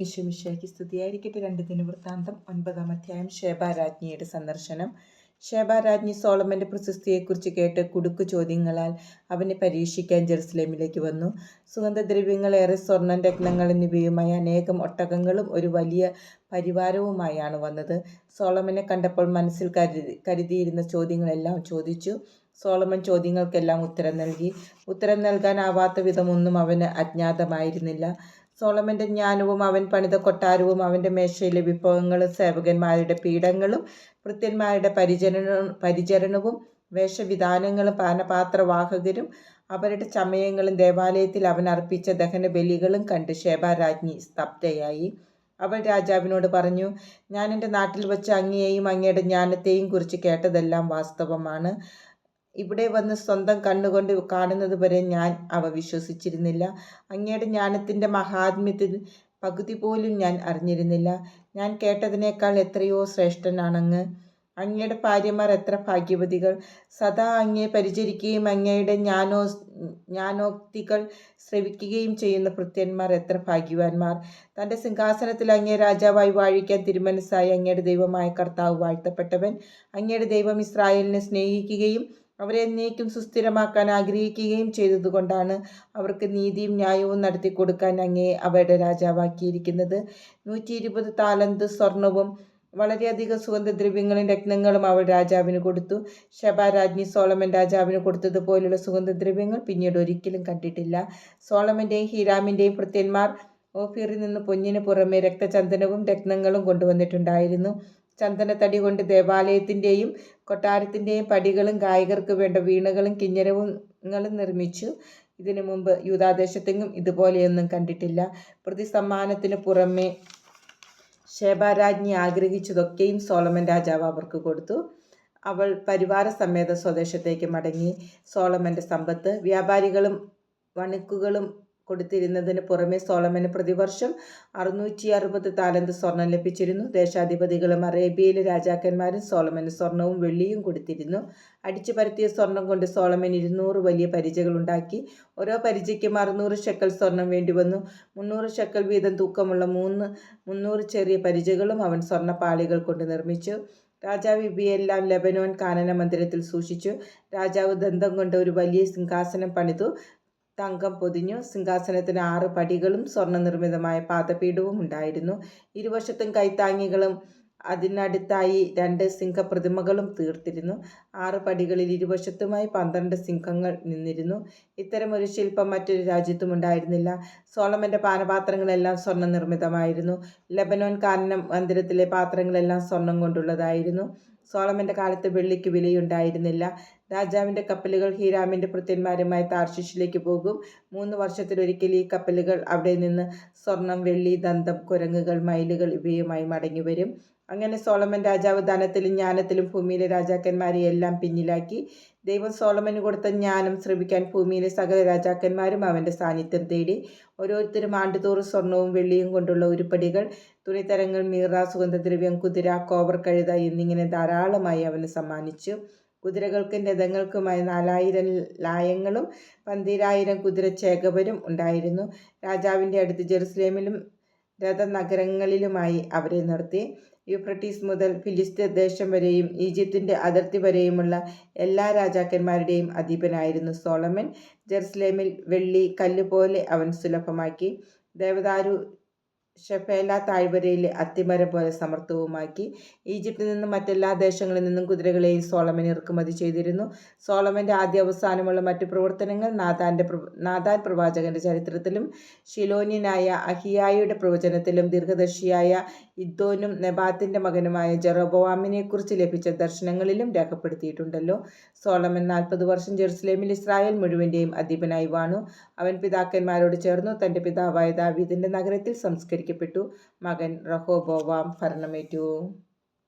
ഈശോമിശിഹായ്ക്ക് സ്തുതിയായിരിക്കട്ടെ. രണ്ട് ദിനവൃത്താന്തം ഒൻപതാം അധ്യായം. ശേഭാരാജ്ഞിയുടെ രാജ്ഞിയുടെ സന്ദർശനം. ശേഭാരാജ്ഞി സോളമന്റെ പ്രശസ്തിയെക്കുറിച്ച് കേട്ട് കുടുക്കു ചോദ്യങ്ങളാൽ അവനെ പരീക്ഷിക്കാൻ ജെറുസലേമിലേക്ക് വന്നു. സുഗന്ധദ്രവ്യങ്ങൾ ഏറെ സ്വർണം രത്നങ്ങൾ എന്നിവയുമായി അനേകം ഒട്ടകങ്ങളും ഒരു വലിയ പരിവാരവുമായാണ് വന്നത്. സോളമനെ കണ്ടപ്പോൾ മനസ്സിൽ കരുതി കരുതിയിരുന്ന ചോദ്യങ്ങളെല്ലാം ചോദിച്ചു. സോളമൻ ചോദ്യങ്ങൾക്കെല്ലാം ഉത്തരം നൽകി. ഉത്തരം നൽകാനാവാത്ത വിധമൊന്നും അവന് അജ്ഞാതമായിരുന്നില്ല. സോളമന്റെ ജ്ഞാനവും അവൻ പണിത കൊട്ടാരവും അവന്റെ മേശയിലെ വിഭവങ്ങളും സേവകന്മാരുടെ പീഠങ്ങളും ഭൃത്യന്മാരുടെ പരിചരണ പരിചരണവും വേഷവിധാനങ്ങളും പാനപാത്രവാഹകരും അവരുടെ ചമയങ്ങളും ദേവാലയത്തിൽ അവൻ അർപ്പിച്ച ദഹന ബലികളും കണ്ട് ശേബാരാജ്ഞി സ്തബ്ധയായി. അവൾ രാജാവിനോട് പറഞ്ഞു ഞാൻ എന്റെ നാട്ടിൽ വെച്ച് അങ്ങയെയും അങ്ങയുടെ ജ്ഞാനത്തെയും കുറിച്ച് കേട്ടതെല്ലാം വാസ്തവമാണ്. ഇവിടെ വന്ന് സ്വന്തം കണ്ണുകൊണ്ട് കാണുന്നത് വരെ ഞാൻ അവ വിശ്വസിച്ചിരുന്നില്ല. അങ്ങയുടെ ജ്ഞാനത്തിന്റെ മഹാത്മ്യത്തിൽ പകുതി പോലും ഞാൻ അറിഞ്ഞിരുന്നില്ല. ഞാൻ കേട്ടതിനേക്കാൾ എത്രയോ ശ്രേഷ്ഠനാണങ്ങ്. അങ്ങയുടെ ഭാര്യമാർ എത്ര ഭാഗ്യവതികൾ. സദാ അങ്ങയെ പരിചരിക്കുകയും അങ്ങയുടെ ജ്ഞാനോ ജ്ഞാനോക്തികൾ ശ്രവിക്കുകയും ചെയ്യുന്ന ഭൃത്യന്മാർ എത്ര ഭാഗ്യവാന്മാർ. തന്റെ സിംഹാസനത്തിൽ അങ്ങേ രാജാവായി വാഴിക്കാൻ തിരുമനസ്സായി അങ്ങയുടെ ദൈവമായ കർത്താവ് വാഴ്ത്തപ്പെട്ടവൻ. അങ്ങയുടെ ദൈവം ഇസ്രായേലിനെ സ്നേഹിക്കുകയും അവരെ എന്നേക്കും സുസ്ഥിരമാക്കാൻ ആഗ്രഹിക്കുകയും ചെയ്തതുകൊണ്ടാണ് അവർക്ക് നീതിയും ന്യായവും നടത്തി കൊടുക്കാൻ അങ്ങേ അവരുടെ രാജാവാക്കിയിരിക്കുന്നത്. നൂറ്റി ഇരുപത് താലന്ത് സ്വർണവും വളരെയധികം സുഗന്ധദ്രവ്യങ്ങളും രത്നങ്ങളും അവൾ രാജാവിന് കൊടുത്തു. ശബാരാജ്ഞി സോളമൻ രാജാവിന് കൊടുത്തതുപോലുള്ള സുഗന്ധദ്രവ്യങ്ങൾ പിന്നീട് ഒരിക്കലും കണ്ടിട്ടില്ല. സോളമന്റെയും ഹീരാമിന്റെയും ഭൃത്യന്മാർ ഓഫീറിൽ നിന്ന് പൊന്നിന് പുറമെ രക്തചന്ദനവും രത്നങ്ങളും കൊണ്ടുവന്നിട്ടുണ്ടായിരുന്നു. ചന്ദനത്തടി കൊണ്ട് ദേവാലയത്തിന്റെയും കൊട്ടാരത്തിന്റെയും പടികളും ഗായകർക്ക് വേണ്ട വീണകളും കിഞ്ഞരവുങ്ങളും നിർമ്മിച്ചു. ഇതിനു മുമ്പ് യൂതാദേശത്തെങ്ങും ഇതുപോലെയൊന്നും കണ്ടിട്ടില്ല. പ്രതിസമ്മാനത്തിന് പുറമെ ശേബാരാജ്ഞി ആഗ്രഹിച്ചതൊക്കെയും സോളമൻ രാജാവ് അവർക്ക് കൊടുത്തു. അവൾ പരിവാര സമേത സ്വദേശത്തേക്ക് മടങ്ങി. സോളമന്റെ സമ്പത്ത് വ്യാപാരികളും വണുക്കുകളും കൊടുത്തിരുന്നതിന് പുറമെ സോളമന് പ്രതിവർഷം അറുന്നൂറ്റി അറുപത് താലന്ത് സ്വർണം ലഭിച്ചിരുന്നു. ദേശാധിപതികളും അറേബ്യയിലെ രാജാക്കന്മാരും സോളമന് സ്വർണവും വെള്ളിയും കൊടുത്തിരുന്നു. അടിച്ചു പരത്തിയ സ്വർണം കൊണ്ട് സോളമൻ ഇരുന്നൂറ് വലിയ പരിചകൾ ഉണ്ടാക്കി. ഓരോ പരിചയ്ക്കും അറുന്നൂറ് ഷെക്കൽ സ്വർണം വേണ്ടി വന്നു. മുന്നൂറ് ഷെക്കൽ വീതം തൂക്കമുള്ള മൂന്ന് മുന്നൂറ് ചെറിയ പരിചകളും അവൻ സ്വർണപ്പാളികൾ കൊണ്ട് നിർമ്മിച്ചു. രാജാവ് ഇവയെല്ലാം ലെബനോൻ കാനന മന്ദിരത്തിൽ സൂക്ഷിച്ചു. രാജാവ് ദന്തം കൊണ്ട് ഒരു വലിയ സിംഹാസനം പണിതു. തങ്കം പൊതിഞ്ഞു. സിംഹാസനത്തിന് ആറ് പടികളും സ്വർണ നിർമ്മിതമായ പാദപീഠവും ഉണ്ടായിരുന്നു. ഇരുവശത്തും കൈത്താങ്ങികളും അതിനടുത്തായി രണ്ട് സിംഹപ്രതിമകളും തീർത്തിരുന്നു. ആറ് പടികളിൽ ഇരുവശത്തുമായി പന്ത്രണ്ട് സിംഹങ്ങൾ നിന്നിരുന്നു. ഇത്തരമൊരു ശില്പം മറ്റൊരു രാജ്യത്തും ഉണ്ടായിരുന്നില്ല. സോളമന്റെ പാനപാത്രങ്ങളെല്ലാം സ്വർണ നിർമ്മിതമായിരുന്നു ലബനോൻ കാനനം മന്ദിരത്തിലെ പാത്രങ്ങളെല്ലാം സ്വർണം കൊണ്ടുള്ളതായിരുന്നു. സോളമന്റെ കാലത്ത് വെള്ളിക്ക് വിലയുണ്ടായിരുന്നില്ല. രാജാവിന്റെ കപ്പലുകൾ ഹീരാമിന്റെ ഭൃത്യന്മാരുമായി താർഷിഷിലേക്ക് പോകും. മൂന്ന് വർഷത്തിലൊരിക്കൽ ഈ കപ്പലുകൾ അവിടെ നിന്ന് സ്വർണം വെള്ളി ദന്തം കുരങ്ങുകൾ മയിലുകൾ ഇവയുമായി മടങ്ങി വരും. അങ്ങനെ സോളമൻ രാജാവ് ധനത്തിലും ജ്ഞാനത്തിലും ഭൂമിയിലെ രാജാക്കന്മാരെ എല്ലാം പിന്നിലാക്കി. ദൈവം സോളമന് കൊടുത്ത ജ്ഞാനം ശ്രമിക്കാൻ ഭൂമിയിലെ സകല രാജാക്കന്മാരും അവന്റെ സാന്നിധ്യം തേടി. ഓരോരുത്തരും ആണ്ടുതോറും സ്വർണവും വെള്ളിയും കൊണ്ടുള്ള ഉരുപ്പടികൾ തുണിത്തരങ്ങൾ മീറ സുഗന്ധദ്രവ്യം കുതിര കോവർ കഴുത എന്നിങ്ങനെ ധാരാളമായി അവന് സമ്മാനിച്ചു. കുതിരകൾക്കും രഥങ്ങൾക്കുമായി നാലായിരം ലായങ്ങളും പന്തിരായിരം കുതിരച്ചേകവരും ഉണ്ടായിരുന്നു. രാജാവിന്റെ അടുത്ത് ജെറുസലേമിലും രഥനഗരങ്ങളിലുമായി അവരെ നിർത്തി. യൂഫ്രട്ടീസ് മുതൽ ഫിലിസ്തീൻ ദേശം വരെയും ഈജിപ്തിന്റെ അതിർത്തി വരെയുമുള്ള എല്ലാ രാജാക്കന്മാരുടെയും അധീപനായിരുന്നു സോളമൻ. ജെറുസലേമിൽ വെള്ളി കല്ല് പോലെ അവൻ സുലഭമാക്കി. ദേവദാരു ഷെഫേല താഴ്വരയിലെ അത്തിമരം പോലെ സമർത്ഥവുമാക്കി. ഈജിപ്തിൽ നിന്നും മറ്റെല്ലാ ദേശങ്ങളിൽ നിന്നും കുതിരകളെയും സോളമൻ ഇറക്കുമതി ചെയ്തിരുന്നു. സോളമന്റെ ആദ്യ അവസാനമുള്ള മറ്റു പ്രവർത്തനങ്ങൾ നാഥാന്റെ നാഥാൻ പ്രവാചകന്റെ ചരിത്രത്തിലും ഷിലോന്യനായ അഹിയായുടെ പ്രവചനത്തിലും ദീർഘദർശിയായ ഇദ്ദോനും നെബാത്തിന്റെ മകനുമായ ജെറോബോവാമിനെക്കുറിച്ച് ലഭിച്ച ദർശനങ്ങളിലും രേഖപ്പെടുത്തിയിട്ടുണ്ടല്ലോ. സോളമൻ നാൽപ്പത് വർഷം ജെറുസലേമിൽ ഇസ്രായേൽ മുഴുവന്റെയും അധിപനായി വാണു. അവൻ പിതാക്കന്മാരോട് ചേർന്നു തന്റെ പിതാവായ ദാവീദിന്റെ നഗരത്തിൽ സംസ്കരിക്കപ്പെട്ടു. മകൻ റഹോബോവാം ഭരണമേറ്റു.